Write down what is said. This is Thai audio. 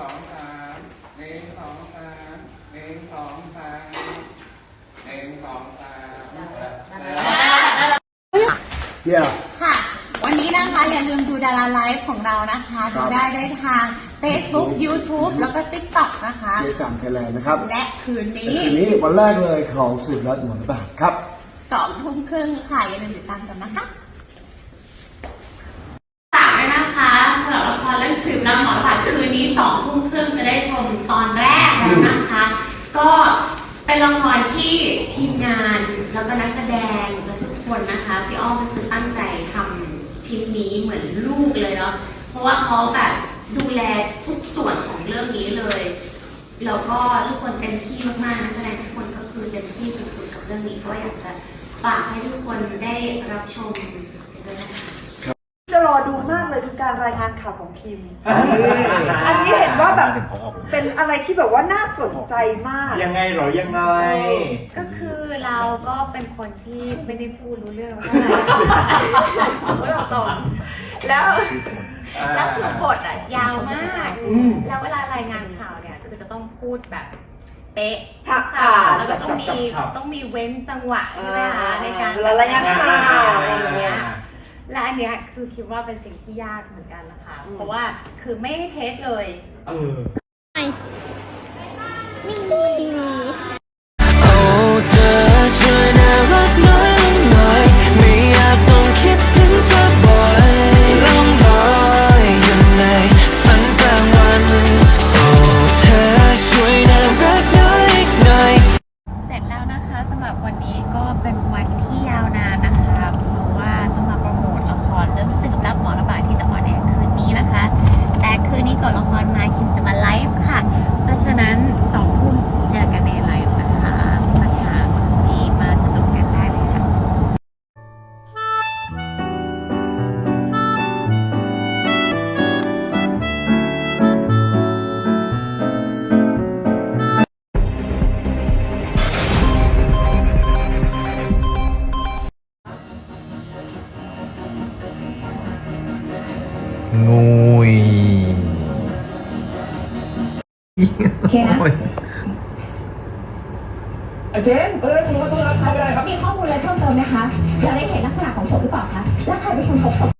สองสามหนึ่งสองสามหนึ่งสองสามหนึ่งสองสามเยี่ยม ค่ะ วันนี้นะคะอย่าลืมดูดาราไลฟ์ของเรานะคะครัดูบได้ได้ทาง Facebook YouTube แล้วก็ TikTok นะคะ เสียสามไทยแลนด์นะครับและคืนนี้ทีนี้วันแรกเลยของสืบรัดหมดหรือเปล่าครับ สองทุ่มครึ่งค่ะอย่าลืมติดตามชมนะคะฝากด้วยนะคะสำหรับละครเรื่องสืบรับหมอผ่าคืนนี้สองทุ่มครึ่งจะได้ชมตอนแรกแล้วนะคะ ก็ เป็นละครที่ทีมงานแล้วก็นักแสดงและทุกคนนะคะพี่อ้อมก็คือตั้งใจทำชิ้นนี้เหมือนลูกเลยเนาะเพราะว่าเขาแบบดูแลทุกส่วนของเรื่องนี้เลยแล้วก็ทุกคนเต็มที่มากๆนักแสดงทุกคนก็คือเต็มที่สุดๆกับเรื่องนี้ก็อยากจะฝากให้ทุกคนได้รับชมด้วยนะคะ เลยคือการรายงานข่าวของคิมอันนี้เห็นว่าแบบเป็นอะไรที่แบบว่าน่าสนใจมาก ยังไงเหรอยังไง ก็คือเราก็เป็นคนที่ไม่ได้พูดรู้เรื่องเท่าไหร่ไม่บอกตรงแล้วแล้วคือบทอะยาวมากอืมแล้วเวลารายงานข่าวเนี่ยคือจะต้องพูดแบบเป๊ะฉากค่ะขาดแล้วก็ต้องมีฉับๆๆต้องมีเว้นจังหวะใช่ไหมคะในการเวลารายงานข่าวอะไรอย่างเงี้ย และอันเนี้ยคือคิดว่าเป็นสิ่งที่ยากเหมือนกันนะคะอืมเพราะว่าคือไม่ได้เทสเลย เออ โอ้เธอช่วยน่ารักน้อยลงหน่อย ไม่อยากต้องคิดถึงเธอบ่อยล่องลอยอยู่ในฝันกลางวัน โอ้เธอช่วยน่ารักน้อยอีกหน่อย เสร็จแล้วนะคะสำหรับวันนี้ก็เป็นวันที่ยาวนานนะคะ เรื่องสืบรับหมอระบาดที่จะออนแอร์คืนนี้นะคะ แต่คืนนี้ก่อนละครมาคิมจะมาไลฟ์ค่ะ เพราะฉะนั้น งูยโอเคนะ เจนเออคุณประตูรับทำไนได้ครับ มีข้อมูลอะไรเพิ่มเติมไหมคะอยากได้เห็นลักษณะของศพหรือเปล่าคะ และใครเป็นคนพบศพ